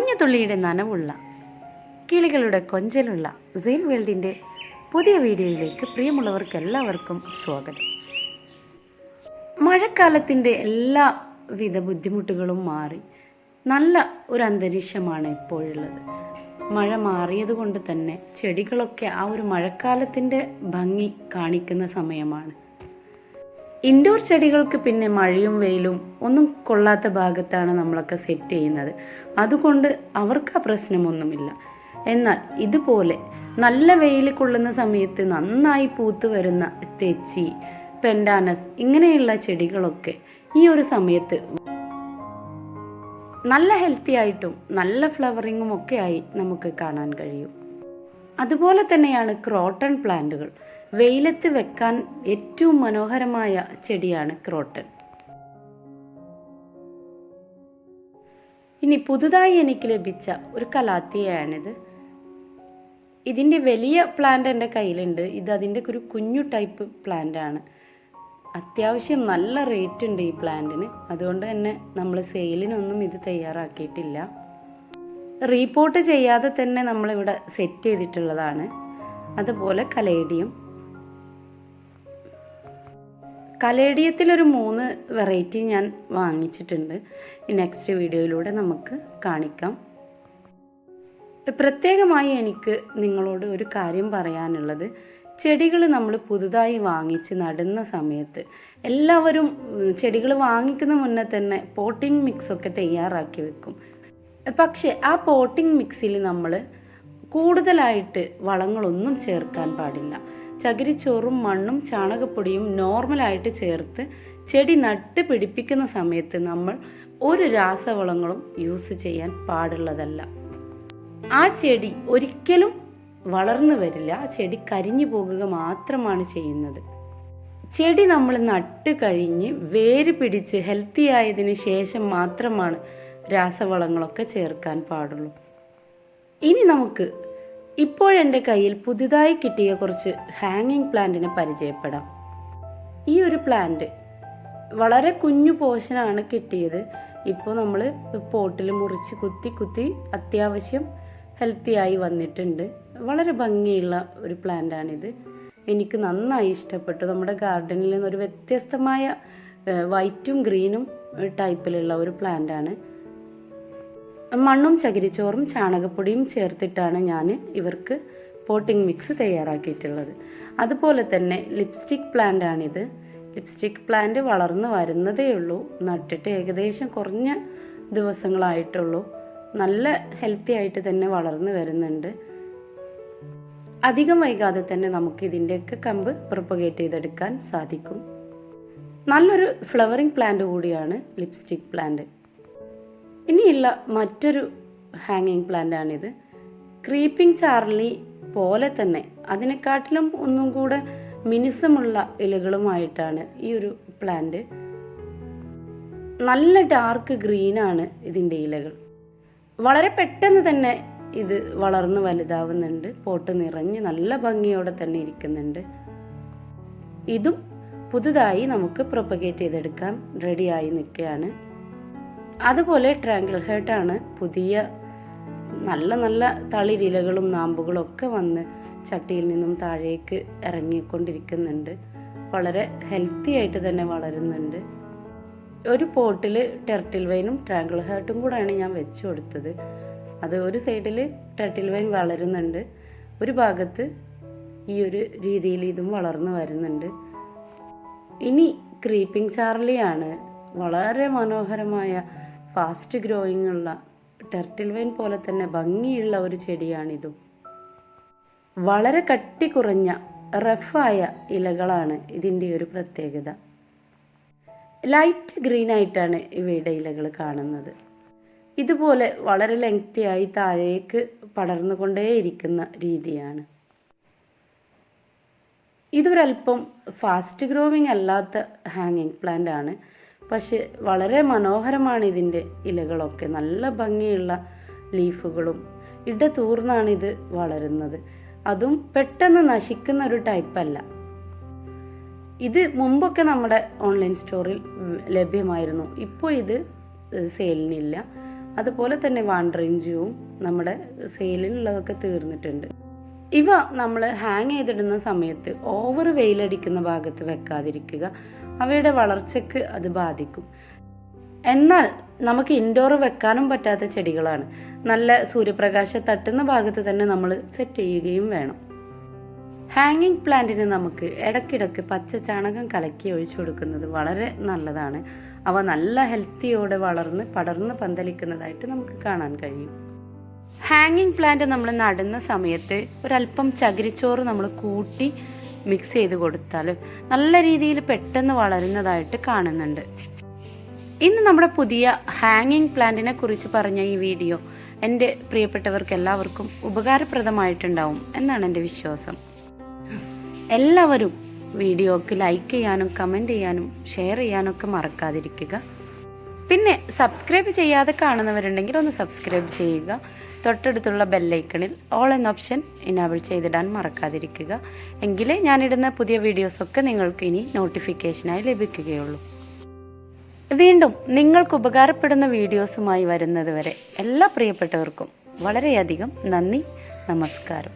മഞ്ഞത്തുള്ളിയുടെ നനവുള്ള കിളികളുടെ കൊഞ്ചലുള്ള സെയിൻ വേൾഡിന്റെ പുതിയ വീഡിയോയിലേക്ക് പ്രിയമുള്ളവർക്ക് എല്ലാവർക്കും സ്വാഗതം. മഴക്കാലത്തിന്റെ എല്ലാവിധ ബുദ്ധിമുട്ടുകളും മാറി നല്ല ഒരു അന്തരീക്ഷമാണ് ഇപ്പോഴുള്ളത്. മഴ മാറിയത് കൊണ്ട് തന്നെ ചെടികളൊക്കെ ആ ഒരു മഴക്കാലത്തിന്റെ ഭംഗി കാണിക്കുന്ന സമയമാണ്. ഇൻഡോർ ചെടികൾക്ക് പിന്നെ മഴയും വെയിലും ഒന്നും കൊള്ളാത്ത ഭാഗത്താണ് നമ്മളൊക്കെ സെറ്റ് ചെയ്യുന്നത്. അതുകൊണ്ട് അവർക്ക് ആ പ്രശ്നമൊന്നുമില്ല. എന്നാൽ ഇതുപോലെ നല്ല വെയിൽ കൊള്ളുന്ന സമയത്ത് നന്നായി പൂത്ത് വരുന്ന തെച്ചി പെൻഡാനസ് ഇങ്ങനെയുള്ള ചെടികളൊക്കെ ഈ ഒരു സമയത്ത് നല്ല ഹെൽത്തി ആയിട്ടും നല്ല ഫ്ലവറിങ്ങും ഒക്കെ ആയി നമുക്ക് കാണാൻ കഴിയും. അതുപോലെ തന്നെയാണ് ക്രോട്ടൺ പ്ലാന്റുകൾ. വെയിലത്ത് വെക്കാൻ ഏറ്റവും മനോഹരമായ ചെടിയാണ് ക്രോട്ടൺ. ഇനി പുതുതായി എനിക്ക് ലഭിച്ച ഒരു കലാത്തിയാണിത് ഇതിന്റെ വലിയ പ്ലാന്റ് എന്റെ കയ്യിലുണ്ട്. ഇത് അതിന്റെ ഒരു കുഞ്ഞു ടൈപ്പ് പ്ലാന്റ് ആണ്. അത്യാവശ്യം നല്ല റേറ്റ് ഉണ്ട് ഈ പ്ലാന്റിന്. അതുകൊണ്ട് തന്നെ നമ്മൾ സെയിലിനൊന്നും ഇത് തയ്യാറാക്കിയിട്ടില്ല. റീപോർട്ട് ചെയ്യാതെ തന്നെ നമ്മളിവിടെ സെറ്റ് ചെയ്തിട്ടുള്ളതാണ്. അതുപോലെ കലേഡിയം. കലേഡിയത്തിലൊരു മൂന്ന് വെറൈറ്റി ഞാൻ വാങ്ങിച്ചിട്ടുണ്ട്. ഈ നെക്സ്റ്റ് വീഡിയോയിലൂടെ നമുക്ക് കാണിക്കാം. പ്രത്യേകമായി എനിക്ക് നിങ്ങളോട് ഒരു കാര്യം പറയാനുള്ളത്. ചെടികൾ നമ്മൾ പുതുതായി വാങ്ങിച്ച് നടുന്ന സമയത്ത് എല്ലാവരും ചെടികൾ വാങ്ങിക്കുന്ന മുന്നേ തന്നെ പോട്ടിംഗ് മിക്സൊക്കെ തയ്യാറാക്കി വെക്കും. പക്ഷേ ആ പോട്ടിംഗ് മിക്സിൽ നമ്മൾ കൂടുതലായിട്ട് വളങ്ങളൊന്നും ചേർക്കാൻ പാടില്ല. ചകിരിച്ചോറും മണ്ണും ചാണകപ്പൊടിയും നോർമലായിട്ട് ചേർത്ത് ചെടി നട്ട് പിടിപ്പിക്കുന്ന സമയത്ത് നമ്മൾ ഒരു രാസവളങ്ങളും യൂസ് ചെയ്യാൻ പാടുള്ളതല്ല. ആ ചെടി ഒരിക്കലും വളർന്നു വരില്ല. ആ ചെടി കരിഞ്ഞു പോകുക മാത്രമാണ് ചെയ്യുന്നത്. ചെടി നമ്മൾ നട്ട് കഴിഞ്ഞ് വേര് പിടിച്ച് ഹെൽത്തി ആയതിനു ശേഷം മാത്രമാണ് രാസവളങ്ങളൊക്കെ ചേർക്കാൻ പാടുള്ളൂ. ഇനി നമുക്ക് ഇപ്പോഴെന്റെ കയ്യിൽ പുതുതായി കിട്ടിയ കുറച്ച് ഹാങ്ങിങ് പ്ലാന്റിനെ പരിചയപ്പെടാം. ഈ ഒരു പ്ലാന്റ് വളരെ കുഞ്ഞു പോഷനാണ് കിട്ടിയത്. ഇപ്പോൾ നമ്മൾ പോട്ടിൽ മുറിച്ച് കുത്തി കുത്തി അത്യാവശ്യം ഹെൽത്തിയായി വന്നിട്ടുണ്ട്. വളരെ ഭംഗിയുള്ള ഒരു പ്ലാന്റാണിത് എനിക്ക് നന്നായി ഇഷ്ടപ്പെട്ടു. നമ്മുടെ ഗാർഡനിൽ നിന്ന് ഒരു വ്യത്യസ്തമായ വൈറ്റും ഗ്രീനും ടൈപ്പിലുള്ള ഒരു പ്ലാന്റാണ് മണ്ണും ചകിരിച്ചോറും ചാണകപ്പൊടിയും ചേർത്തിട്ടാണ് ഞാൻ ഇവർക്ക് പോട്ടിംഗ് മിക്സ് തയ്യാറാക്കിയിട്ടുള്ളത്. അതുപോലെ തന്നെ ലിപ്സ്റ്റിക് പ്ലാന്റ് ആണിത്. ലിപ്സ്റ്റിക് പ്ലാന്റ് വളർന്നു വരുന്നതേ ഉള്ളൂ. നട്ടിട്ട് ഏകദേശം കുറഞ്ഞ ദിവസങ്ങളായിട്ടുള്ളൂ. നല്ല ഹെൽത്തി ആയിട്ട് തന്നെ വളർന്നു വരുന്നുണ്ട്. അധികം വൈകാതെ തന്നെ നമുക്ക് ഇതിന്റെയൊക്കെ കമ്പ് പ്രൊപ്പഗേറ്റ് ചെയ്തെടുക്കാൻ സാധിക്കും. നല്ലൊരു ഫ്ലവറിംഗ് പ്ലാന്റ് കൂടിയാണ് ലിപ്സ്റ്റിക് പ്ലാന്റ്. ഇനിയുള്ള മറ്റൊരു ഹാങ്ങിങ് പ്ലാന്റ് ആണിത്. ക്രീപ്പിംഗ് ചാർലി പോലെ തന്നെ അതിനെക്കാട്ടിലും ഒന്നും കൂടെ മിനുസമുള്ള ഇലകളുമായിട്ടാണ് ഈ ഒരു പ്ലാന്റ് നല്ല ഡാർക്ക് ഗ്രീനാണ് ഇതിന്റെ ഇലകൾ. വളരെ പെട്ടെന്ന് തന്നെ ഇത് വളർന്ന് വലുതാവുന്നുണ്ട്. പോട്ട് നിറഞ്ഞ് നല്ല ഭംഗിയോടെ തന്നെ ഇരിക്കുന്നുണ്ട്. ഇതും പുതുതായി നമുക്ക് പ്രൊപ്പഗേറ്റ് ചെയ്തെടുക്കാൻ റെഡിയായി നിൽക്കുകയാണ്. അതുപോലെ ട്രാങ്കിൾ ഹേർട്ടാണ് പുതിയ നല്ല നല്ല തളിരിലകളും നാമ്പുകളും ഒക്കെ വന്ന് ചട്ടിയിൽ നിന്നും താഴേക്ക് ഇറങ്ങിക്കൊണ്ടിരിക്കുന്നുണ്ട്. വളരെ ഹെൽത്തി ആയിട്ട് തന്നെ വളരുന്നുണ്ട്. ഒരു പോട്ടിൽ ടെർട്ടിൽ വൈനും ട്രാങ്കിൾ ഹേർട്ടും കൂടെയാണ് ഞാൻ വെച്ചു കൊടുത്തത്. അത് ഒരു സൈഡിൽ ടെർട്ടിൽ വൈൻ വളരുന്നുണ്ട്. ഒരു ഭാഗത്ത് ഈ ഒരു രീതിയിൽ ഇതും വളർന്നു വരുന്നുണ്ട്. ഇനി ക്രീപ്പിംഗ് ചാർലിയാണ് വളരെ മനോഹരമായ ഫാസ്റ്റ് ഗ്രോയിങ് ഉള്ള ടെർട്ടിൽ വൈൻ പോലെ തന്നെ ഭംഗിയുള്ള ഒരു ചെടിയാണിതും. വളരെ കട്ടി കുറഞ്ഞ റഫായ ഇലകളാണ് ഇതിന്റെ ഒരു പ്രത്യേകത. ലൈറ്റ് ഗ്രീൻ ആയിട്ടാണ് ഇവയുടെ ഇലകൾ കാണുന്നത്. ഇതുപോലെ വളരെ ലെങ്തിയായി താഴേക്ക് പടർന്നുകൊണ്ടേയിരിക്കുന്ന രീതിയാണ്. ഇതൊരല്പം ഫാസ്റ്റ് ഗ്രോവിങ് അല്ലാത്ത ഹാങ്ങിങ് പ്ലാന്റ് ആണ്. പക്ഷെ വളരെ മനോഹരമാണ് ഇതിന്റെ ഇലകളൊക്കെ. നല്ല ഭംഗിയുള്ള ലീഫുകളും ഇടതൂർന്നാണ് ഇത് വളരുന്നത്. അതും പെട്ടെന്ന് നശിക്കുന്ന ഒരു ടൈപ്പല്ല. ഇത് മുമ്പൊക്കെ നമ്മുടെ ഓൺലൈൻ സ്റ്റോറിൽ ലഭ്യമായിരുന്നു. ഇപ്പോൾ ഇത് സെയിലിനില്ല. അതുപോലെ തന്നെ വാണ്ടറിഞ്ചുവും നമ്മുടെ സെയിലിനുള്ളതൊക്കെ തീർന്നിട്ടുണ്ട്. ഇവ നമ്മൾ ഹാങ് ചെയ്തിടുന്ന സമയത്ത് ഓവർ വെയിലടിക്കുന്ന ഭാഗത്ത് വെക്കാതിരിക്കുക. അവയുടെ വളർച്ചയ്ക്ക് അത് ബാധിക്കും. എന്നാൽ നമുക്ക് ഇൻഡോർ വെക്കാനും പറ്റാത്ത ചെടികളാണ്. നല്ല സൂര്യപ്രകാശം തട്ടുന്ന ഭാഗത്ത് തന്നെ നമ്മൾ സെറ്റ് ചെയ്യുകയും വേണം. ഹാങ്ങിങ് പ്ലാന്റിന് നമുക്ക് ഇടയ്ക്കിടയ്ക്ക് പച്ച ചാണകം കലക്കി ഒഴിച്ചു കൊടുക്കുന്നത് വളരെ നല്ലതാണ്. അവ നല്ല ഹെൽത്തിയോടെ വളർന്ന് പടർന്ന് പന്തലിക്കുന്നതായിട്ട് നമുക്ക് കാണാൻ കഴിയും. ഹാങ്ങിങ് പ്ലാന്റ് നമ്മൾ നടുന്ന സമയത്ത് ഒരല്പം ചകിരിച്ചോറ് നമ്മൾ കൂട്ടി മിക്സ് ചെയ്ത് കൊടുത്താൽ നല്ല രീതിയിൽ പെട്ടെന്ന് വളരുന്നതായിട്ട് കാണുന്നുണ്ട്. ഇന്ന് നമ്മുടെ പുതിയ ഹാങ്ങിങ് പ്ലാന്റിനെ കുറിച്ച് പറഞ്ഞ ഈ വീഡിയോ എന്റെ പ്രിയപ്പെട്ടവർക്ക് എല്ലാവർക്കും ഉപകാരപ്രദമായിട്ടുണ്ടാവും എന്നാണ് എന്റെ വിശ്വാസം. എല്ലാവരും വീഡിയോക്ക് ലൈക്ക് ചെയ്യാനും കമന്റ് ചെയ്യാനും ഷെയർ ചെയ്യാനൊക്കെ മറക്കാതിരിക്കുക. പിന്നെ സബ്സ്ക്രൈബ് ചെയ്യാതെ കാണുന്നവരുണ്ടെങ്കിൽ ഒന്ന് സബ്സ്ക്രൈബ് ചെയ്യുക. തൊട്ടടുത്തുള്ള ബെല്ലൈക്കണിൽ ഓൾ എന്ന ഓപ്ഷൻ ഇനാബിൾ ചെയ്തിടാൻ മറക്കാതിരിക്കുക. എങ്കിലേ ഞാനിടുന്ന പുതിയ വീഡിയോസൊക്കെ നിങ്ങൾക്ക് ഇനി നോട്ടിഫിക്കേഷനായി ലഭിക്കുകയുള്ളൂ. വീണ്ടും നിങ്ങൾക്ക് ഉപകാരപ്പെടുന്ന വീഡിയോസുമായി വരുന്നത് വരെ എല്ലാ പ്രിയപ്പെട്ടവർക്കും വളരെയധികം നന്ദി നമസ്കാരം.